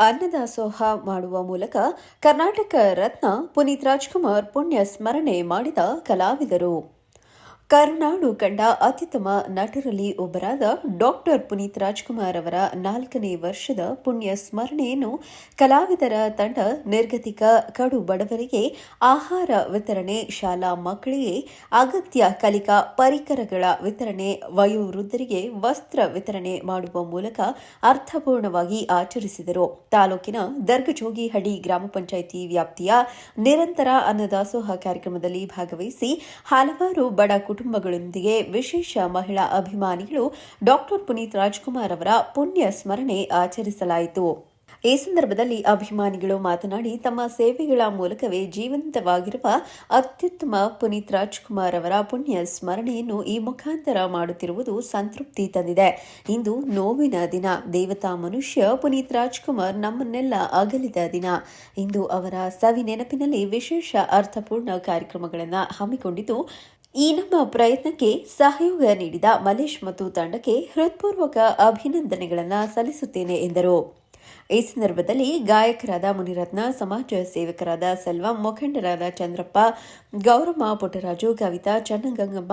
ಅನ್ನದಾಸೋಹ ಮಾಡುವ ಮೂಲಕ ಕರ್ನಾಟಕ ರತ್ನ ಪುನೀತ್ ರಾಜ್ಕುಮಾರ್ ಪುಣ್ಯ ಸ್ಮರಣೆ ಮಾಡಿದ ಕಲಾವಿದರು. ಕರುನಾಡು ಕಂಡ ಅತ್ಯುತ್ತಮ ನಟರಲ್ಲಿ ಒಬ್ಬರಾದ ಡಾಕ್ಟರ್ ಪುನೀತ್ ರಾಜ್ಕುಮಾರ್ ಅವರ ನಾಲ್ಕನೇ ವರ್ಷದ ಪುಣ್ಯ ಸ್ಮರಣೆಯನ್ನು ಕಲಾವಿದರ ತಂಡ ನಿರ್ಗತಿಕ ಕಡು ಬಡವರಿಗೆ ಆಹಾರ ವಿತರಣೆ ಶಾಲಾ ಮಕ್ಕಳಿಗೆ ಅಗತ್ಯ ಕಲಿಕಾ ಪರಿಕರಗಳ ವಿತರಣೆ, ವಯೋವೃದ್ಧರಿಗೆ ವಸ್ತ್ರ ವಿತರಣೆ ಮಾಡುವ ಮೂಲಕ ಅರ್ಥಪೂರ್ಣವಾಗಿ ಆಚರಿಸಿದರು. ತಾಲೂಕಿನ ದರ್ಗಜೋಗಿಹಳ್ಳಿ ಗ್ರಾಮ ಪಂಚಾಯಿತಿ ವ್ಯಾಪ್ತಿಯ ನಿರಂತರ ಅನ್ನದಾಸೋಹ ಕಾರ್ಯಕ್ರಮದಲ್ಲಿ ಭಾಗವಹಿಸಿ ಹಲವಾರು ಬಡ ಕುಟುಂಬಗಳೊಂದಿಗೆ ವಿಶೇಷ ಮಹಿಳಾ ಅಭಿಮಾನಿಗಳು ಡಾಕ್ಟರ್ ಪುನೀತ್ ರಾಜ್ಕುಮಾರ್ ಅವರ ಪುಣ್ಯ ಸ್ಮರಣೆ ಆಚರಿಸಲಾಯಿತು. ಈ ಸಂದರ್ಭದಲ್ಲಿ ಅಭಿಮಾನಿಗಳು ಮಾತನಾಡಿ, ತಮ್ಮ ಸೇವೆಗಳ ಮೂಲಕವೇ ಜೀವಂತವಾಗಿರುವ ಅತ್ಯುತ್ತಮ ಪುನೀತ್ ರಾಜ್ಕುಮಾರ್ ಅವರ ಪುಣ್ಯ ಸ್ಮರಣೆಯನ್ನು ಈ ಮುಖಾಂತರ ಮಾಡುತ್ತಿರುವುದು ಸಂತೃಪ್ತಿ ತಂದಿದೆ. ಇಂದು ನೋವಿನ ದಿನ, ದೇವತಾ ಮನುಷ್ಯ ಪುನೀತ್ ರಾಜ್ಕುಮಾರ್ ನಮ್ಮನ್ನೆಲ್ಲ ಅಗಲಿದ ದಿನ. ಇಂದು ಅವರ ಸವಿ ನೆನಪಿನಲ್ಲಿ ವಿಶೇಷ ಅರ್ಥಪೂರ್ಣ ಕಾರ್ಯಕ್ರಮಗಳನ್ನು ಹಮ್ಮಿಕೊಂಡಿದ್ದು ಈ ನಮ್ಮ ಪ್ರಯತ್ನಕ್ಕೆ ಸಹಯೋಗ ನೀಡಿದ ಮಲೇಶ್ ಮತ್ತು ತಂಡಕ್ಕೆ ಹೃತ್ಪೂರ್ವಕ ಅಭಿನಂದನೆಗಳನ್ನು ಸಲ್ಲಿಸುತ್ತೇನೆ ಎಂದರು. ಈ ಸಂದರ್ಭದಲ್ಲಿ ಗಾಯಕರಾದ ಮುನಿರತ್ನ, ಸಮಾಜ ಸೇವಕರಾದ ಸೆಲ್ವಂ, ಮುಖಂಡರಾದ ಚಂದ್ರಪ್ಪ, ಗೌರಮ್ಮ, ಪುಟ್ಟರಾಜು, ಕವಿತಾ, ಚನ್ನಗಂಗಮ್ಮ,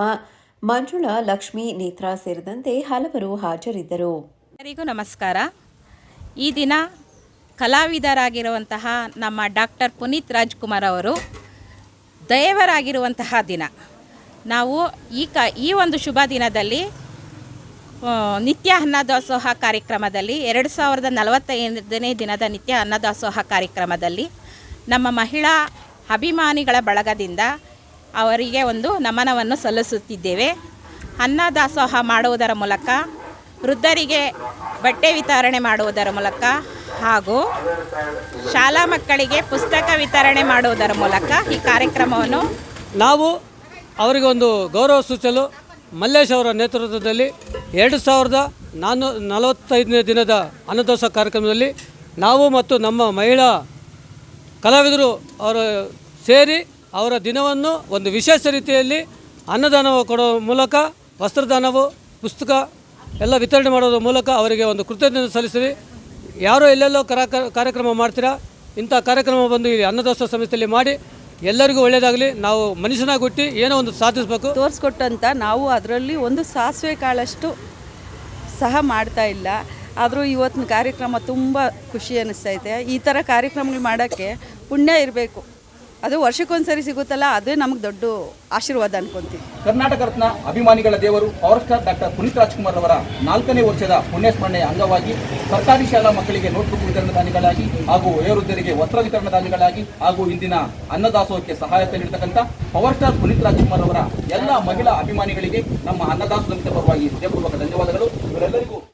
ಮಂಜುಳಾ, ಲಕ್ಷ್ಮಿ, ನೇತ್ರಾ ಸೇರಿದಂತೆ ಹಲವರು ಹಾಜರಿದ್ದರು. ಎಲ್ಲರಿಗೂ ನಮಸ್ಕಾರ. ಈ ದಿನ ಕಲಾವಿದರಾಗಿರುವಂತಹ ನಮ್ಮ ಡಾಕ್ಟರ್ ಪುನೀತ್ ರಾಜ್ಕುಮಾರ್ ಅವರು ದಯವರಾಗಿರುವಂತಹ ದಿನ. ನಾವು ಈ ಕ, ಈ ಒಂದು ಶುಭ ದಿನದಲ್ಲಿ ನಿತ್ಯ ಅನ್ನದಾಸೋಹ ಕಾರ್ಯಕ್ರಮದಲ್ಲಿ, ಎರಡು ಸಾವಿರದ ನಲವತ್ತೈದನೇ ದಿನದ ನಿತ್ಯ ಅನ್ನದಾಸೋಹ ಕಾರ್ಯಕ್ರಮದಲ್ಲಿ, ನಮ್ಮ ಮಹಿಳಾ ಅಭಿಮಾನಿಗಳ ಬಳಗದಿಂದ ಅವರಿಗೆ ಒಂದು ನಮನವನ್ನು ಸಲ್ಲಿಸುತ್ತಿದ್ದೇವೆ. ಅನ್ನದಾಸೋಹ ಮಾಡುವುದರ ಮೂಲಕ, ವೃದ್ಧರಿಗೆ ಬಟ್ಟೆ ವಿತರಣೆ ಮಾಡುವುದರ ಮೂಲಕ ಹಾಗೂ ಶಾಲಾ ಮಕ್ಕಳಿಗೆ ಪುಸ್ತಕ ವಿತರಣೆ ಮಾಡುವುದರ ಮೂಲಕ ಈ ಕಾರ್ಯಕ್ರಮವನ್ನು ನಾವು ಅವರಿಗೆ ಒಂದು ಗೌರವ ಸೂಚಲು ಮಲ್ಲೇಶ್ ಅವರ ನೇತೃತ್ವದಲ್ಲಿ ಎರಡು ಸಾವಿರದ ನಾನ್ನೂ ನಲವತ್ತೈದನೇ ದಿನದ ಅನ್ನದಾಸ ಕಾರ್ಯಕ್ರಮದಲ್ಲಿ ನಾವು ಮತ್ತು ನಮ್ಮ ಮಹಿಳಾ ಕಲಾವಿದರು ಅವರು ಸೇರಿ ಅವರ ದಿನವನ್ನು ಒಂದು ವಿಶೇಷ ರೀತಿಯಲ್ಲಿ ಅನ್ನದಾನವು ಕೊಡುವ ಮೂಲಕ, ವಸ್ತ್ರದಾನವು, ಪುಸ್ತಕ ಎಲ್ಲ ವಿತರಣೆ ಮಾಡೋದ್ರ ಮೂಲಕ ಅವರಿಗೆ ಒಂದು ಕೃತಜ್ಞತೆ ಸಲ್ಲಿಸಿರಿ. ಯಾರೋ ಎಲ್ಲೆಲ್ಲೋ ಕರಾ, ಕಾರ್ಯಕ್ರಮ ಮಾಡ್ತೀರಾ, ಇಂಥ ಕಾರ್ಯಕ್ರಮ ಬಂದು ಇಲ್ಲಿ ಅನ್ನದಾಸೋಹ ಸಮಿತಿಯಲ್ಲಿ ಮಾಡಿ ಎಲ್ಲರಿಗೂ ಒಳ್ಳೆಯದಾಗಲಿ ನಾವು ಮನುಷ್ಯನಾಗಿ ಹುಟ್ಟಿ ಏನೋ ಒಂದು ಸಾಧಿಸಬೇಕು. ತೋರಿಸ್ಕೊಟ್ಟಂತ ನಾವು ಅದರಲ್ಲಿ ಒಂದು ಸಾಸಿವೆ ಕಾಳಷ್ಟು ಸಹ ಮಾಡ್ತಾ ಇಲ್ಲ. ಆದರೂ ಇವತ್ತಿನ ಕಾರ್ಯಕ್ರಮ ತುಂಬ ಖುಷಿ ಅನ್ನಿಸ್ತೈತೆ ಈ ಥರ ಕಾರ್ಯಕ್ರಮಗಳು ಮಾಡೋಕ್ಕೆ ಪುಣ್ಯ ಇರಬೇಕು. ಅದು ವರ್ಷಕ್ಕೊಂದ್ಸರಿ ಸಿಗುತ್ತಲ್ಲ, ಅದೇ ನಮಗೆ ದೊಡ್ಡ ಆಶೀರ್ವಾದ ಅನ್ಕೊಂತೀವಿ. ಕರ್ನಾಟಕ ರತ್ನ ಅಭಿಮಾನಿಗಳ ದೇವರು, power star doctor Puneeth Rajkumar ಅವರ ನಾಲ್ಕನೇ ವರ್ಷದ ಪುಣ್ಯಸ್ಮರಣೆಯ ಅಂಗವಾಗಿ ಸರ್ಕಾರಿ ಶಾಲಾ ಮಕ್ಕಳಿಗೆ ನೋಟ್ಬುಕ್ ವಿತರಣಾದಾನಿಗಳಾಗಿ ಹಾಗೂ ವಯೋವೃದ್ಧರಿಗೆ ವಸ್ತ್ರ ವಿತರಣಾದಾನಿಗಳಾಗಿ ಹಾಗೂ ಇಂದಿನ ಅನ್ನದಾಸೋಹಕ್ಕೆ ಸಹಾಯತೆ ನೀಡತಕ್ಕಂಥ ಪವರ್ ಸ್ಟಾರ್ ಪುನೀತ್ ರಾಜ್ಕುಮಾರ್ ಅವರ ಎಲ್ಲ ಮಹಿಳಾ ಅಭಿಮಾನಿಗಳಿಗೆ ನಮ್ಮ ಅನ್ನದಾಸ ಸಮಿತಿ ಪರವಾಗಿ ಹೃದಯಪೂರ್ವಕ ಧನ್ಯವಾದಗಳು. ಇವರೆಲ್ಲರಿಗೂ